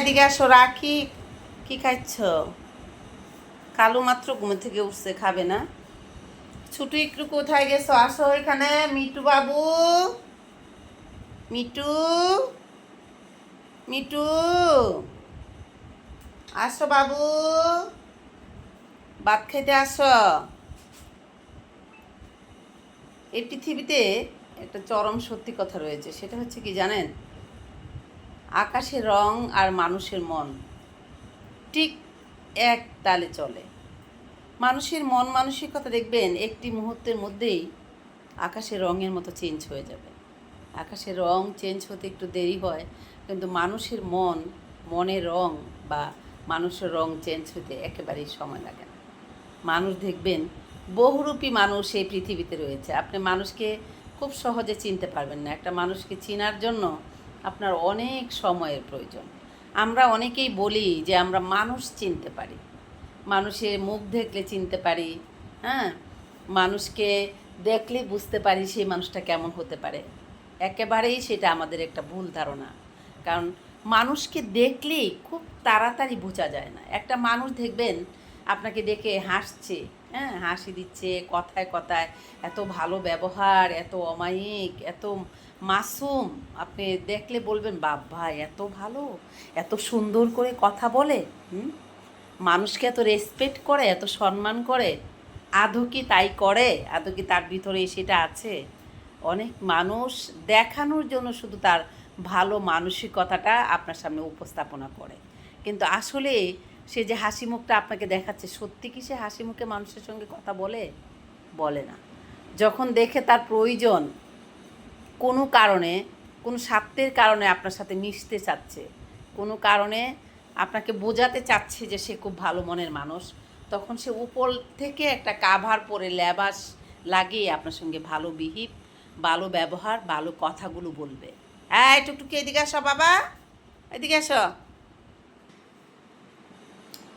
এদিকে আসো, রাখি। কি খাইছ? কালু মাত্র ঘুমে থেকে উঠছে, খাবে না। ছুটু একটু কোথায় গেছো? আসো এখানে, মিটু বাবু। মিটু। মিটু। আসো বাবু। ভাত খেতে আসো। এই পৃথিবীতে একটা চরম সত্যি কথা রয়েছে, সেটা হচ্ছে কি জানেন? আকাশের রং আর মানুষের মন। ঠিক এক তালে চলে। মানুষের মন মানসিকতা দেখবেন একটি মুহূর্তের মধ্যেই আকাশের রঙের মতো চেঞ্জ হয়ে যাবে। আকাশের রং চেঞ্জ হতে একটু দেরি হয়, কিন্তু মানুষের মন, মনের রং বা মানুষের রং চেঞ্জ হতে একেবারেই সময় লাগে না। মানুষ দেখবেন বহুরূপী মানুষ এই পৃথিবীতে রয়েছে। আপনি মানুষকে খুব সহজে চিনতে পারবেন না। একটা মানুষকে চিনার জন্য আপনার অনেক সময়ের প্রয়োজন। আমরা অনেকেই বলি যে আমরা মানুষ চিনতে পারি। মানুষের মুখ দেখলে চিনতে পারি হ্যাঁ? মানুষকে দেখলে বুঝতে পারি সেই মানুষটা কেমন হতে পারে। একেবারেই সেটা আমাদের একটা ভুল ধারণা। কারণ মানুষকে দেখলেই খুব তাড়াতাড়ি বোঝা যায় না। একটা মানুষ দেখবেন, আপনাকে দেখে হাসছে হ্যাঁ হাসি দিচ্ছে, কথায় কথায়। এত ভালো ব্যবহার, এত অমায়িক, এত মাসুম। আপনি দেখলে বলবেন, বাবা, এত ভালো, এত সুন্দর করে কথা বলে, হুম? মানুষকে এত রেসপেক্ট করে, এত সম্মান করে। আদৌ কি তাই করে? আদৌ কি তার ভিতরে সেটা আছে? অনেক মানুষ দেখানোর জন্য শুধু তার ভালো মানসিকতাটা আপনার সামনে উপস্থাপনা করে। কিন্তু আসলে সে যে হাসি মুখটা আপনাকে দেখাচ্ছে, সত্যি কি সে হাসি মুখে মানুষের সঙ্গে কথা বলে? বলে না। যখন দেখে তার প্রয়োজন, কোনো কারণে, কোনো স্বার্থের কারণে আপনার সাথে মিশতে চাচ্ছে, কোনো কারণে আপনাকে বোঝাতে চাচ্ছে যে সে খুব ভালো মনের মানুষ, তখন সে উপর থেকে একটা কাভার পরে ল্যাবাস লাগিয়ে আপনার সঙ্গে ভালো বিহিব ভালো ব্যবহার, ভালো কথাগুলো বলবে। হ্যাঁ টুকটুকি এদিকে আসো বাবা। এদিকে আসো।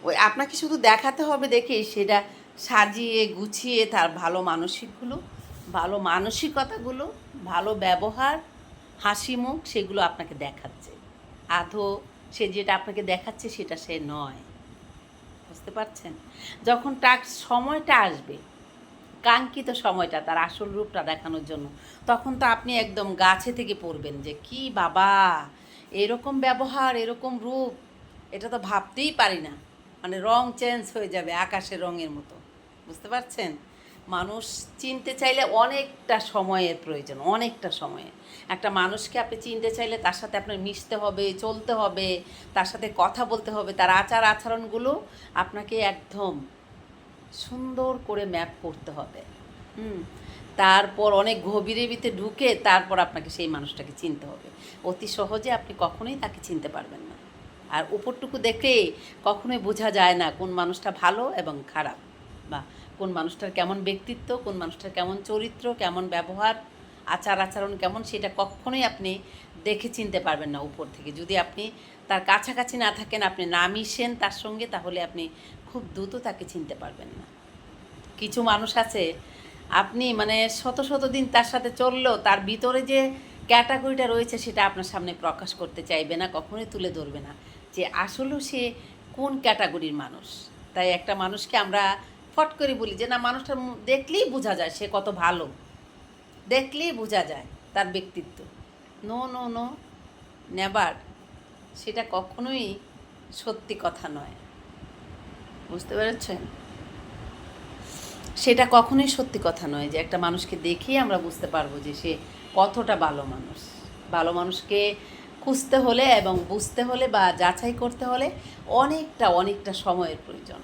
ওই আপনাকে শুধু দেখাতে হবে দেখে সেটা সাজিয়ে, গুছিয়ে তার ভালো মানসিকগুলো, ভালো মানসিকতাগুলো, ভালো ব্যবহার, হাসি মুখ সেগুলো আপনাকে দেখাচ্ছে। আধো সে যেটা আপনাকে দেখাচ্ছে সেটা সে নয়। বুঝতে পারছেন? যখন তার সময়টা আসবে, কাঙ্ক্ষিত সময়টা, তার আসল রূপটা দেখানোর জন্য, তখন তো আপনি একদম গাছে থেকে পড়বেন যে, কি বাবা, এরকম ব্যবহার, এরকম রূপ, এটা তো ভাবতেই পারি না। মানে রং চেঞ্জ হয়ে যাবে আকাশের রঙের মতো। বুঝতে পারছেন? মানুষ চিনতে চাইলে অনেকটা সময়ের প্রয়োজন, অনেকটা সময়ে। একটা মানুষকে আপনি চিনতে চাইলে তার সাথে আপনার মিশতে হবে, চলতে হবে, তার সাথে কথা বলতে হবে, তার আচার আচরণগুলো আপনাকে একদম সুন্দর করে ম্যাপ করতে হবে। হুম? তারপর অনেক গভীরে ভিতরে ঢুকে তারপর আপনাকে সেই মানুষটাকে চিনতে হবে। অতি সহজে আপনি কখনোই তাকে চিনতে পারবেন না। আর উপরটুকু দেখে কখনোই বোঝা যায় না কোন মানুষটা ভালো এবং খারাপ বা কোন মানুষটার কেমন ব্যক্তিত্ব, কোন মানুষটার কেমন চরিত্র, কেমন ব্যবহার, আচার আচরণ কেমন সেটা কখনোই আপনি দেখে চিনতে পারবেন না উপর থেকে। যদি আপনি তার কাছাকাছি না থাকেন, আপনি না মিশেন তার সঙ্গে, তাহলে আপনি খুব দ্রুত তাকে চিনতে পারবেন না। কিছু মানুষ আছে, আপনি মানে শত শত দিন তার সাথে চললেও তার ভিতরে যে ক্যাটাগরিটা রয়েছে সেটা আপনার সামনে প্রকাশ করতে চাইবে না, কখনোই তুলে ধরবে না। যে আসলেও সে কোন ক্যাটাগরির মানুষ? তাই একটা মানুষকে আমরা ফট করে বলি যে, না মানুষটা দেখলেই বোঝা যায় সে কত ভালো। দেখলেই বোঝা যায় তার ব্যক্তিত্ব। নো নো নো নেবার সেটা কখনোই সত্যি কথা নয়। বুঝতে পেরেছেন? সেটা কখনোই সত্যি কথা নয় যে একটা মানুষকে দেখেই আমরা বুঝতে পারব যে সে কতটা ভালো মানুষ। ভালো মানুষকে খুঁজতে হলে এবং বুঝতে হলে বা যাচাই করতে হলে অনেকটা অনেকটা সময়ের প্রয়োজন।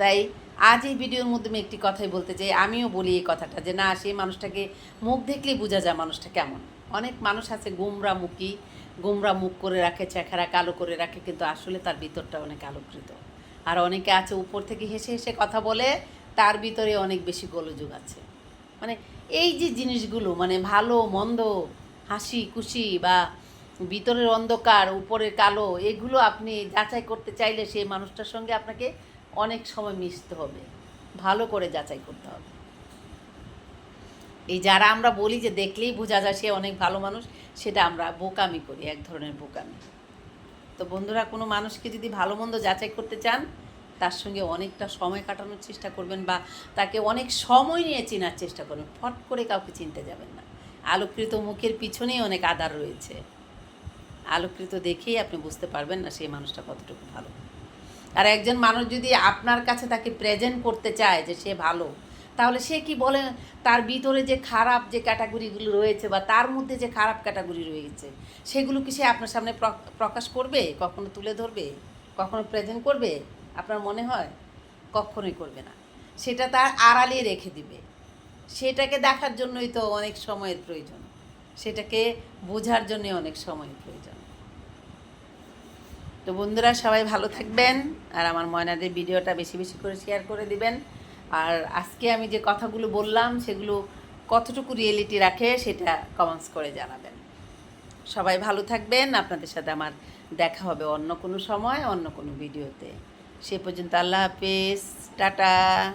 তাই আজ এই ভিডিওর মাধ্যমে একটি কথাই বলতে চাই। আমিও বলি এই কথাটা যে, না, সেই মানুষটাকে মুখ দেখলেই বোঝা যায় মানুষটা কেমন। অনেক মানুষ আছে গুমরা মুখী গুমরা মুখ করে রাখে চেহারা কালো করে রাখে, কিন্তু আসলে তার ভিতরটা অনেক আলোকৃত। আর অনেকে আছে উপর থেকে হেসে হেসে কথা বলে, তার ভিতরে অনেক বেশি গোলযোগ আছে। মানে এই যে জিনিসগুলো মানে ভালো, মন্দ হাসি খুশি বা ভিতরের অন্ধকার, উপরের কালো, এগুলো আপনি যাচাই করতে চাইলে সেই মানুষটার সঙ্গে আপনাকে অনেক সময় মিশতে হবে। ভালো করে যাচাই করতে হবে। এই যারা আমরা বলি যে দেখলেই বোঝা যায় সে অনেক ভালো মানুষ, সেটা আমরা বোকামি করি, এক ধরনের বোকামি। তো বন্ধুরা, কোনো মানুষকে যদি ভালো মন্দ যাচাই করতে চান, তার সঙ্গে অনেকটা সময় কাটানোর চেষ্টা করবেন বা তাকে অনেক সময় নিয়ে চেনার চেষ্টা করবেন। ফট করে কাউকে চিনতে যাবেন না। আলোকৃত মুখের পিছনেই অনেক আদার রয়েছে। আলোকৃত দেখেই আপনি বুঝতে পারবেন না সেই মানুষটা কতটুকু ভালো। আর একজন মানুষ যদি আপনার কাছে তাকে প্রেজেন্ট করতে চায় যে সে ভালো, তাহলে সে কি বলে তার ভিতরে যে খারাপ যে ক্যাটাগরিগুলো রয়েছে বা তার মধ্যে যে খারাপ ক্যাটাগরি রয়েছে, সেগুলো কি সে আপনার সামনে প্র- প্রকাশ করবে? কখনো তুলে ধরবে? কখনো প্রেজেন্ট করবে? আপনার মনে হয়? কখনোই করবে না। সেটা তার আড়ালে রেখে দিবে। সেটাকে দেখার জন্যই তো অনেক সময়ের প্রয়োজন। সেটাকে বোঝার জন্য অনেক সময়ের প্রয়োজন। তো বন্ধুরা, সবাই ভালো থাকবেন আর আমার ময়নাদের ভিডিওটা বেশি বেশি করে শেয়ার করে দিবেন। আর আজকে আমি যে কথাগুলো বললাম, সেগুলো কতটুকু রিয়েলিটি রাখে সেটা কমেন্টস করে জানাবেন। সবাই ভালো থাকবেন। আপনাদের সাথে আমার দেখা হবে অন্য কোনো সময়, অন্য কোনো ভিডিওতে। সে পর্যন্ত আল্লাহ হাফেজ। টাটা।